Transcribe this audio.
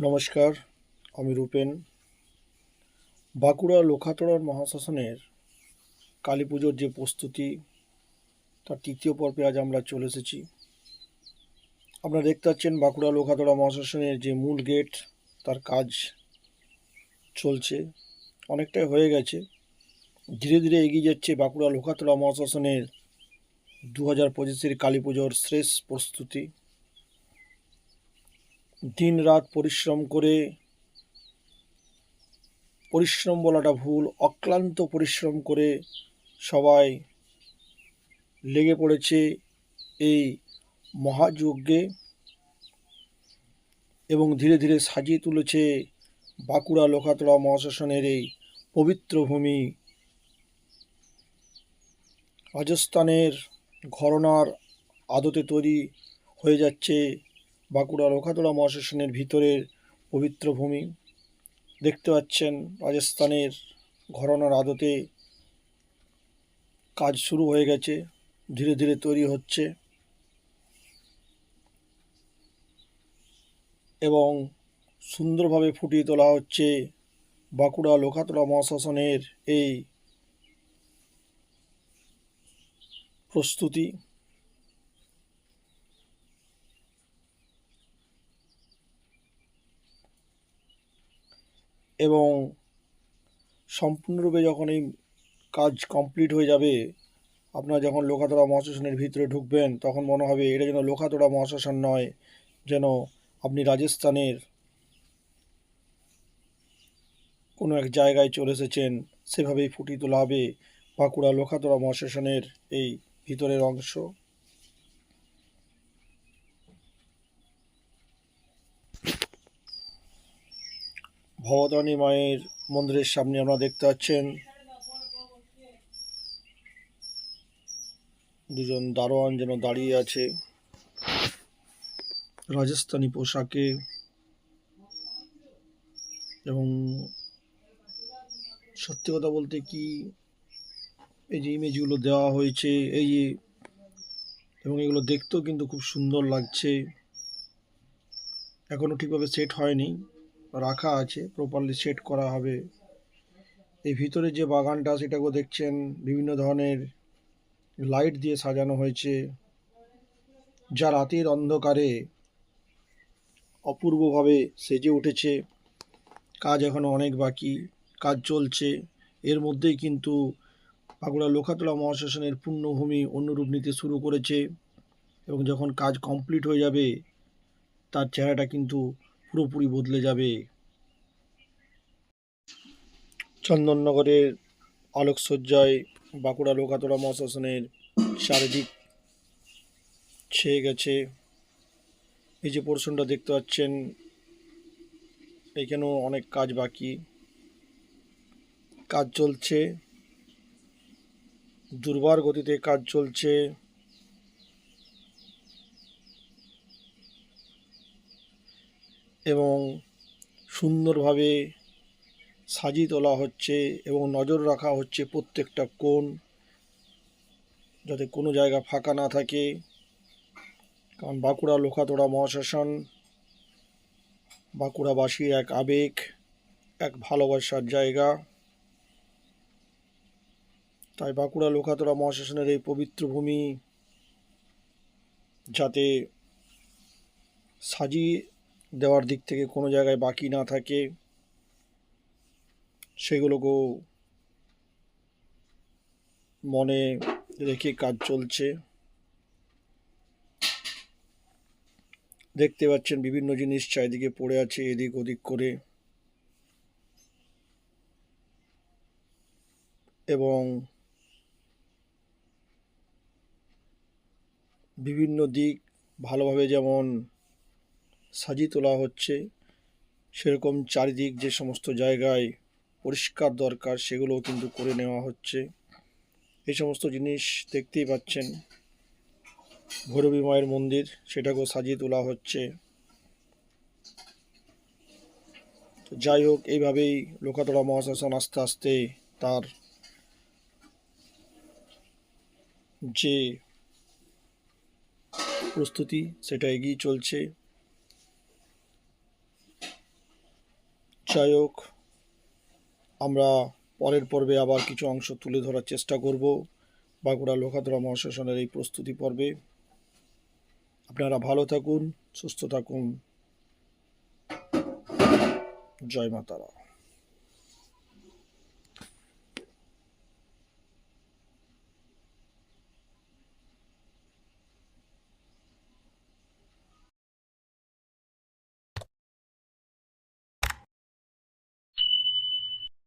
নমস্কার, আমি রূপেন। বাঁকুড়া লোখাতড়ার মহাশাসনের কালী পুজোর যে প্রস্তুতি, তার তৃতীয় পর্বে আজ আমরা চলে এসেছি। আপনারা দেখতে পাচ্ছেন বাঁকুড়া লোখাতড়া মহাশাসনের যে মূল গেট, তার কাজ চলছে। অনেকটাই হয়ে গেছে। ধীরে ধীরে এগিয়ে যাচ্ছে বাঁকুড়া লোখাতড়া মহাশাসনের দু হাজার পঁচিশের কালী পুজোর শেষ প্রস্তুতি। দিন রাত পরিশ্রম করে, পরিশ্রম বলাটা ভুল, অক্লান্ত পরিশ্রম করে সবাই লেগে পড়েছে এই মহাযজ্ঞে এবং ধীরে ধীরে সাজিয়ে তুলেছে বাঁকুড়া লোকাতড়া মহাশাসনের এই পবিত্র ভূমি। রাজস্থানের ঘরনার আদতে তৈরি হয়ে যাচ্ছে বাঁকুড়া লোখাতড়া মহাশ্মশানের ভিতরের পবিত্র ভূমি। দেখতে পাচ্ছেন রাজস্থানের ঘরানার আদতে কাজ শুরু হয়ে গেছে, ধীরে ধীরে তৈরি হচ্ছে। এবং সুন্দরভাবে ফুটিয়ে তোলা হচ্ছে বাঁকুড়া লোখাতড়া মহাশাসনের এই প্রস্তুতি। এবং সম্পূর্ণরূপে যখন এই কাজ কমপ্লিট হয়ে যাবে, আপনারা যখন লোকাতড়া মহাশ্মশানের ভিতরে ঢুকবেন, তখন মনে হবে এটা যেন লোকাতড়া মহাশ্মশান নয়, যেন আপনি রাজস্থানের কোনো এক জায়গায় চলে এসেছেন, সেভাবেই ফুটিয়ে তোলা হবে বাঁকুড়া লোকাতড়া মহাশ্মশানের এই ভিতরের অংশ। ভবতারিণী মায়ের মন্দিরের সামনে আপনারা দেখতে পাচ্ছেন দুজন দারোয়ান যেন দাঁড়িয়ে আছে। রাজস্থানী পোশাকে এবং সত্যি কথা বলতে কি এই যে ইমেজগুলো দেওয়া হয়েছে, এই যে এবং এগুলো দেখতেও কিন্তু খুব সুন্দর লাগছে। এখনও ঠিকভাবে সেট হয়নি। রাখা আছে প্রপারলি সেট করা হবে। এই ভিতরে যে বাগানটা, সেটাকেও দেখছেন, বিভিন্ন ধরনের লাইট দিয়ে সাজানো হয়েছে, যা রাতের অন্ধকারে অপূর্বভাবে সেজে উঠেছে। কাজ এখনও অনেক বাকি, কাজ চলছে। এর মধ্যেই কিন্তু বাঁকুড়া লোখাতলা মহাশাসনের পূর্ণভূমি অন্য রূপ নিতে শুরু করেছে এবং যখন কাজ কমপ্লিট হয়ে যাবে, তার চেহারাটা কিন্তু পুরোপুরি বদলে যাবে। চন্দননগরের আলোকসজ্জায় বাঁকুড়া লোকাতড়া মহাশাসনের চারিদিক ছেয়ে গেছে। এই যে পোর্শনটা দেখতে পাচ্ছেন, এখানেও অনেক কাজ বাকি। কাজ চলছে। দুর্বার গতিতে কাজ চলছে। এবং সুন্দরভাবে সাজিয়ে তোলা হচ্ছে এবং নজর রাখা হচ্ছে প্রত্যেকটা কোণ যাতে কোনো জায়গা ফাঁকা না থাকে। কারণ বাঁকুড়া লোখাতড়া মহাশাসন, বাঁকুড়াবাসীর এক আবেগ, এক ভালোবাসার জায়গা। তাই বাঁকুড়া লোখাতড়া মহাশাসনের এই পবিত্র ভূমি যাতে সাজিয়ে দেওয়ার দিক থেকে কোনো জায়গায় বাকি না থাকে, সেগুলোকেও মনে রেখে কাজ চলছে। দেখতে পাচ্ছেন বিভিন্ন জিনিস চারিদিকে পড়ে আছে এদিক ওদিক করে। এবং বিভিন্ন দিক ভালোভাবে যেমন সাজিয়ে তোলা হচ্ছে। সেরকম চারিদিক যে সমস্ত জায়গায় পরিষ্কার দরকার, সেগুলোও কিন্তু করে নেওয়া হচ্ছে। এই সমস্ত জিনিস দেখতেই পাচ্ছেন। ভৈরবী মায়ের মন্দির, সেটাকেও সাজিয়ে তোলা হচ্ছে। যাই হোক, এইভাবেই লোকাতড়া মহাশাসন আস্তে আস্তে তার যে প্রস্তুতি, সেটা এগিয়ে চলছে। হোক, আমরা পরের পর্বে আবার কিছু অংশ তুলে ধরার চেষ্টা করব বাঁকুড়া লোকাধরা মহাশাসনের এই প্রস্তুতি পর্বে। আপনারা ভালো থাকুন, সুস্থ থাকুন। জয় মাতারা।